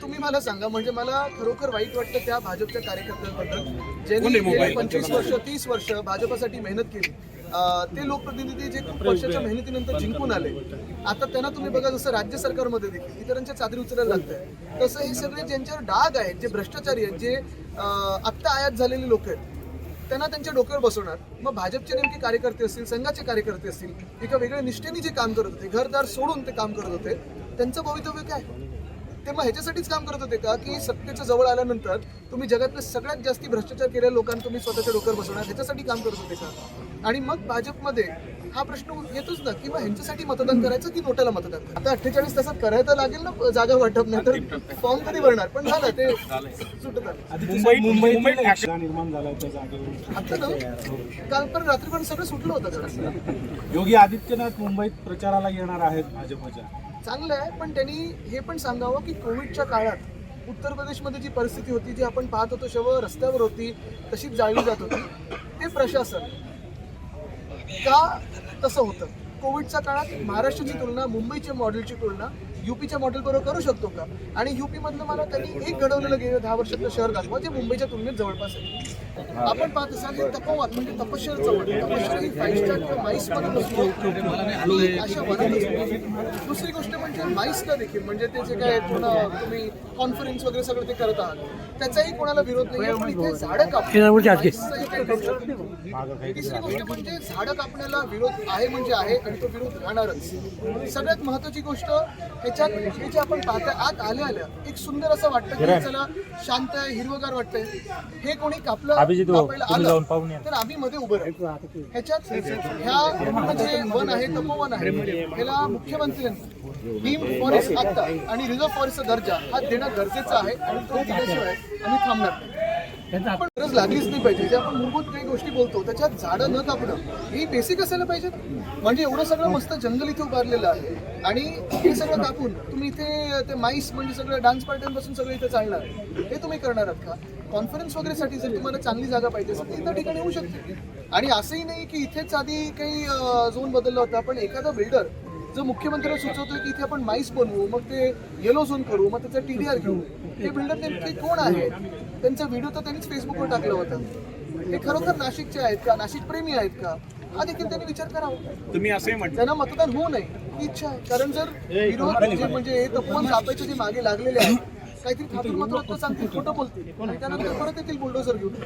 तुम्ही मला सांगा म्हणजे मला खरोखर वाईट वाटतं त्या भाजपच्या कार्यकर्त्यांबद्दल ज्यांनी पंचवीस वर्ष तीस वर्ष भाजपसाठी मेहनत केली. ते लोकप्रतिनिधी जे खूप वर्षाच्या मेहनतीनंतर जिंकून आले. आता त्यांना तुम्ही बघा जसं राज्य सरकारमध्ये देखील इतरांच्या चादरी उचलायला लागतंय. तसं हे सगळे ज्यांच्यावर डाग आहेत जे भ्रष्टाचारी आहेत जे आत्ता आयात झालेले लोक आहेत त्यांना त्यांच्या डोक्यावर बसवणार. मग भाजपचे नेमके कार्यकर्ते असतील संघाचे कार्यकर्ते असतील एका वेगळ्या निष्ठेने जे काम करत होते घरदार सोडून ते काम करत होते त्यांचं भवितव्य काय? ते मग ह्याच्यासाठीच काम करत होते का? की सत्तेच्या जवळ आल्यानंतर तुम्ही जगातले सगळ्यात जास्ती भ्रष्टाचार केलेल्या लोकांना तुम्ही स्वतःच्या डोक्यावर बसवणार ह्याच्यासाठी काम करत होते का? आणि मग भाजपमध्ये हा प्रश्न येतोच ना की मग ह्यांच्यासाठी मतदान करायचं की नोटाला मतदान करायचं? आता अठ्ठेचाळीस तासात करायला लागेल ना जागा वाटप नाही तर फॉर्म कधी भरणार? पण झालं ते काल पण रात्री पण सगळं सुटलं होतं योगी आदित्यनाथ मुंबईत प्रचाराला येणार आहेत भाजपच्या. चांगलं आहे पण त्यांनी हे पण सांगावं की कोविडच्या काळात उत्तर प्रदेशमध्ये जी परिस्थिती होती जी आपण पाहत होतो शव रस्त्यावर होती तशीच जाळली जात होती ते प्रशासन का तसं होतं? कोविडच्या काळात महाराष्ट्राची तुलना मुंबईच्या मॉडेलची तुलना युपीच्या मॉडेल बरोबर करू शकतो का? आणि युपीमधलं मला त्यांनी एक घडवलेलं गेलं दहा वर्षातलं शहर दाखवा जे मुंबईच्या तुलनेत जवळपास आहे. आपण पाहत असाल तपोवन म्हणजे तपश्चर चवण तपश्चर ही फाईव्ह स्टार किंवा अशा असतो. दुसरी गोष्ट म्हणजे माईसला देखील म्हणजे ते जे काय पूर्ण तुम्ही कॉन्फरन्स वगैरे सगळं ते करत आहात त्याचाही कोणाला विरोध नाही पण इथे झाडं कापणं हे. तिसरी गोष्ट म्हणजे झाडं कापण्याला विरोध आहे म्हणजे आहे आणि तो विरोध राहणारच. सगळ्यात महत्वाची गोष्ट ह्याच्यात हे जे आपण पाहताय आत आल्या आल्या एक सुंदर असं वाटतं की चला शांत आहे हिरवगार वाटतंय. हे कोणी कापलं? कापायला आलं. तर आम्ही मध्ये उभं राहू. ह्याच्यात ह्या पूर्ण जे वन आहे तपोवन आहे. ह्याला मुख्यमंत्र्यांनी भीम फॉरेस्ट आता आणि रिझर्व्ह फॉरेस्टचा दर्जा हा देणं गरजेचं आहे आणि तो दिल्याशिवाय आम्ही थांबणार नाही. पण गरज लागलीच नाही पाहिजे. जे आपण मूलभूत काही गोष्टी बोलतो त्याच्यात झाडं न कापणं हे बेसिक असायला पाहिजेत म्हणजे एवढं सगळं मस्त जंगल इथे उभारलेलं आहे. आणि हे सगळं कापून तुम्ही इथे ते माईस म्हणजे सगळं डान्स पार्ट्यांपासून सगळं इथे चालणार हे तुम्ही करणार आहात का? कॉन्फरन्स वगैरे साठी जर तुम्हाला चांगली जागा पाहिजे असेल तर इतर ठिकाणी येऊ शकते. आणि असंही नाही की इथेच आधी काही झोन बदलला होता पण एखादा बिल्डर जो मुख्यमंत्र्यांना सुचवतोय की इथे आपण माईस बनवू मग ते येलो झोन करू मग त्याचा टीडीआर घेऊ. हे बिल्डर नेमके कोण आहेत? त्यांचा व्हिडिओ तर त्यांनीच फेसबुकवर टाकला होता. हे खरोखर नाशिकचे आहेत का? नाशिक प्रेमी आहेत का? हा देखील त्यांनी विचार करावा. तुम्ही असंही म्हटलं. त्यांना मतदान होऊ नये ही इच्छा आहे. कारण जर विरोध जे म्हणजे हे तपवून कापायचे जे मागे लागलेले आहेत काहीतरी खातूर मात्र सांगतील खोटं बोलतील. आणि त्यानंतर परत येतील बुलडोझर घेऊन.